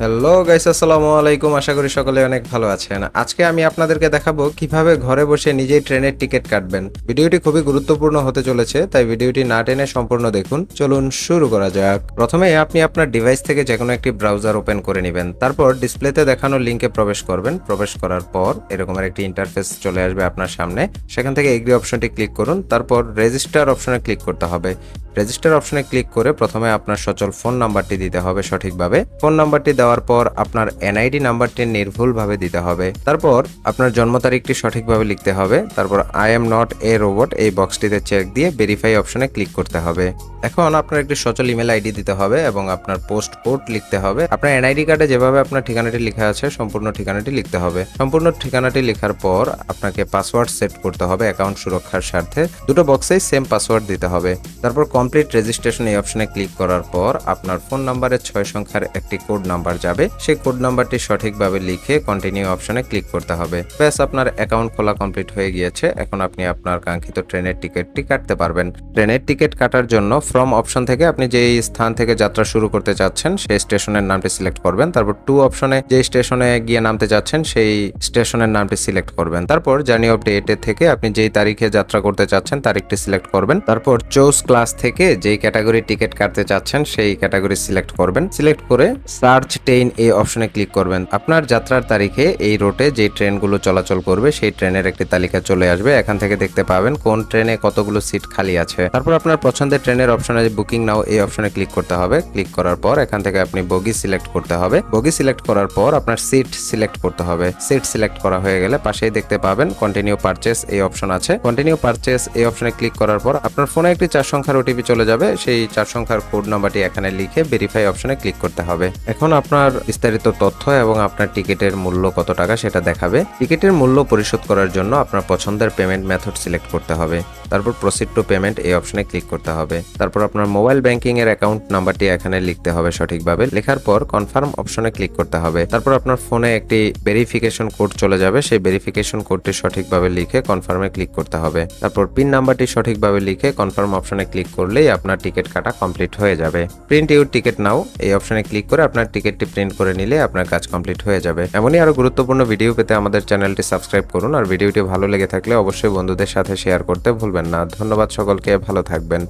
Hello guys আসসালামু আলাইকুম। আশা করি সকলে অনেক ভালো আছেন। আজকে আমি আপনাদেরকে দেখাবো কীভাবে ঘরে বসে নিজেই ট্রেনের টিকিট কাটবেন। ভিডিওটি খুবই গুরুত্বপূর্ণ হতে চলেছে, তাই ভিডিওটি না টেনে সম্পূর্ণ দেখুন। চলুন শুরু করা যাক। প্রথমে আপনি আপনার ডিভাইস থেকে যে কোনো একটি ব্রাউজার ওপেন করে নেবেন। তারপর ডিসপ্লেতে দেখানো লিঙ্কে প্রবেশ করবেন। প্রবেশ করার পর এরকমের একটি ইন্টারফেস চলে আসবে আপনার সামনে। সেখান থেকে এগ্রি অপশনটি ক্লিক করুন। তারপর রেজিস্টার অপশনে ক্লিক করতে হবে। রেজিস্টার অপশনে ক্লিক করে প্রথমে আপনার সচল ফোন নাম্বারটি দিতে হবে সঠিকভাবে। ফোন নাম্বারটি দেওয়ার পর আপনার এনআইডি নাম্বারটি নির্ভুলভাবে দিতে হবে। তারপর আপনার জন্ম তারিখটি সঠিকভাবে লিখতে হবে। তারপর I am not a robot এই বক্সটিতে চেক দিয়ে ভেরিফাই অপশনে ক্লিক করতে হবে। এখন আপনার একটি সচল ইমেল আইডি দিতে হবে এবং আপনার পোস্ট কোড লিখতে হবে। আপনার এনআইডি কার্ডে যেভাবে আপনার ঠিকানাটি লেখা আছে, সম্পূর্ণ ঠিকানাটি লিখতে হবে। সম্পূর্ণ ঠিকানাটি লেখার পর আপনাকে পাসওয়ার্ড সেট করতে হবে অ্যাকাউন্ট সুরক্ষার স্বার্থে। দুটো বক্সেই সেম পাসওয়ার্ড দিতে হবে। তারপর কমপ্লিট রেজিস্ট্রেশন এই অপশনে ক্লিক করার পর আপনার ফোন নাম্বারের ছয় সংখ্যার একটি কোড নাম্বার যাবে। সেই কোড নাম্বারটি সঠিকভাবে লিখে কন্টিনিউ অপশনে ক্লিক করতে হবে। ব্যাস, আপনার অ্যাকাউন্ট খোলা কমপ্লিট হয়ে গিয়েছে। এখন আপনি আপনার কাঙ্ক্ষিত ট্রেনের টিকিটটি কাটতে পারবেন। ট্রেনের টিকিট কাটার জন্য ফ্রম অপশন থেকে আপনি যেই স্থান থেকে যাত্রা শুরু করতে চাচ্ছেন, সেই স্টেশনের নামটি সিলেক্ট করবেন। তারপর টু অপশনে যে স্টেশনে গিয়ে নামতে চাচ্ছেন, সেই স্টেশনের নামটি সিলেক্ট করবেন। তারপর জার্নি অফ ডেটের থেকে আপনি যেই তারিখে যাত্রা করতে চাচ্ছেন, তারিখটি সিলেক্ট করবেন। তারপর চৌস ক্লাস থেকে যেই ক্যাটাগরি টিকিট কাটতে চাচ্ছেন, সেই ক্যাটাগরি সিলেক্ট করবেন। সিলেক্ট করে সার্চ ট্রেন এই অপশনে ক্লিক করবেন। আপনার যাত্রার তারিখে এই রুটে যে ট্রেনগুলো চলাচল করবে, সেই ট্রেনের একটি তালিকা চলে আসবে। এখান থেকে দেখতে পাবেন কোন ট্রেনে কতগুলো সিট খালি আছে। তারপর আপনার পছন্দের ট্রেনের অপশনে বুকিং নাও এই অপশনে ক্লিক করতে হবে। ক্লিক করার পর এখান থেকে আপনি বগি সিলেক্ট করতে হবে। বগি সিলেক্ট করার পর আপনার সিট সিলেক্ট করতে হবে। সিট সিলেক্ট করা হয়ে গেলে পাশেই দেখতে পাবেন কন্টিনিউ পারচেস এই অপশন আছে। কন্টিনিউ পারচেস এই অপশনে ক্লিক করার পর আপনার ফোনে একটি চার সংখ্যার ওটিপি চলে যাবে, সেই চার সংখ্যার কোড নাম্বারটি এখানে লিখে ভেরিফাই অপশনে ক্লিক করতে হবে। এখন আপনার বিস্তারিত তথ্য এবং আপনার টিকিটের মূল্য কত টাকা সেটা দেখাবে। টিকিটের মূল্য পরিশোধ করার জন্য আপনার পছন্দের পেমেন্ট মেথড সিলেক্ট করতে হবে। তারপর প্রসিড টু পেমেন্ট এই অপশনে ক্লিক করতে হবে। তারপর আপনার মোবাইল ব্যাংকিং এর অ্যাকাউন্ট নাম্বারটি এখানে লিখতে হবে সঠিকভাবে। লেখার পর কনফার্ম অপশনে ক্লিক করতে হবে। তারপর আপনার ফোনে একটি ভেরিফিকেশন কোড চলে যাবে। সেই ভেরিফিকেশন কোডটি সঠিকভাবে লিখে কনফার্মে ক্লিক করতে হবে। তারপর পিন নাম্বারটি সঠিকভাবে লিখে কনফার্ম অপশনে ক্লিক করলেই আপনার টিকিট কাটা কমপ্লিট হয়ে যাবে। প্রিন্ট ইউর টিকিট নাও এই অপশনে ক্লিক করে আপনার টিকিটটি প্রিন্ট করে নিলে আপনার কাজ কমপ্লিট হয়ে যাবে। এমনই আরও গুরুত্বপূর্ণ ভিডিও পেতে আমাদের চ্যানেলটি সাবস্ক্রাইব করুন আর ভিডিওটি ভালো লেগে থাকলে অবশ্যই বন্ধুদের সাথে শেয়ার করতে ভুলবেন না। ধন্যবাদ সকলকে, ভালো থাকবেন।